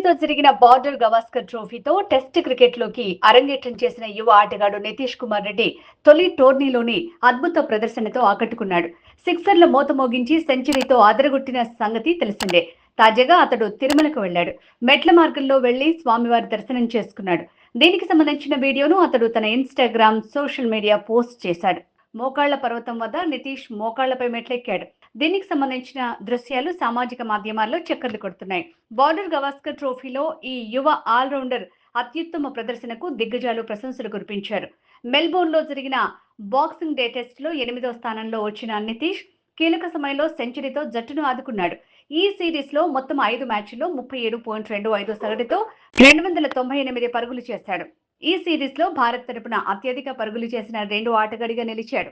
సెంచరీతో జరిగిన బార్డర్ గవాస్కర్ ట్రోఫీతో టెస్ట్ క్రికెట్లోకి అరంగేట్రం చేసిన యువ ఆటగాడు నితీష్ కుమార్ రెడ్డి తొలి టోర్నీలోని అద్భుత ప్రదర్శనతో ఆకట్టుకున్నాడు. సిక్సర్ల మూత మోగించి సెంచరీతో అదరగొట్టిన సంగతి తెలిసిందే. తాజాగా అతడు తిరుమలకు వెళ్ళాడు. మెట్ల మార్గంలో వెళ్ళి స్వామివారి దర్శనం చేసుకున్నాడు. దీనికి సంబంధించిన వీడియోను అతడు తన ఇన్స్టాగ్రామ్ సోషల్ మీడియా పోస్ట్ చేశాడు. మోకాళ్ళ పర్వతం వద్ద నితీష్ మోకాళ్ళపై మెట్లెక్కాడు. దీనికి సంబంధించిన దృశ్యాలు సామాజిక మాధ్యమాల్లో చక్కర్లు కొడుతున్నాయి. బార్డర్ గవాస్కర్ ట్రోఫీలో ఈ యువ ఆల్రౌండర్ అత్యుత్తమ ప్రదర్శనకు దిగ్గజాలు ప్రశంసలు కురిపించారు. మెల్బోర్న్లో జరిగిన బాక్సింగ్ డే టెస్ట్లో ఎనిమిదో స్థానంలో వచ్చిన నితీష్ కీలక సమయంలో సెంచరీతో జట్టును ఆదుకున్నాడు. ఈ సిరీస్లో మొత్తం ఐదు మ్యాచ్ల్లో ముప్పై ఏడు పాయింట్ రెండు ఐదు సగటుతో రెండు వందల తొంభై ఎనిమిది పరుగులు చేశాడు. ఈ సిరీస్లో భారత్ తరపున అత్యధిక పరుగులు చేసిన రెండు ఆటగాడిగా నిలిచాడు.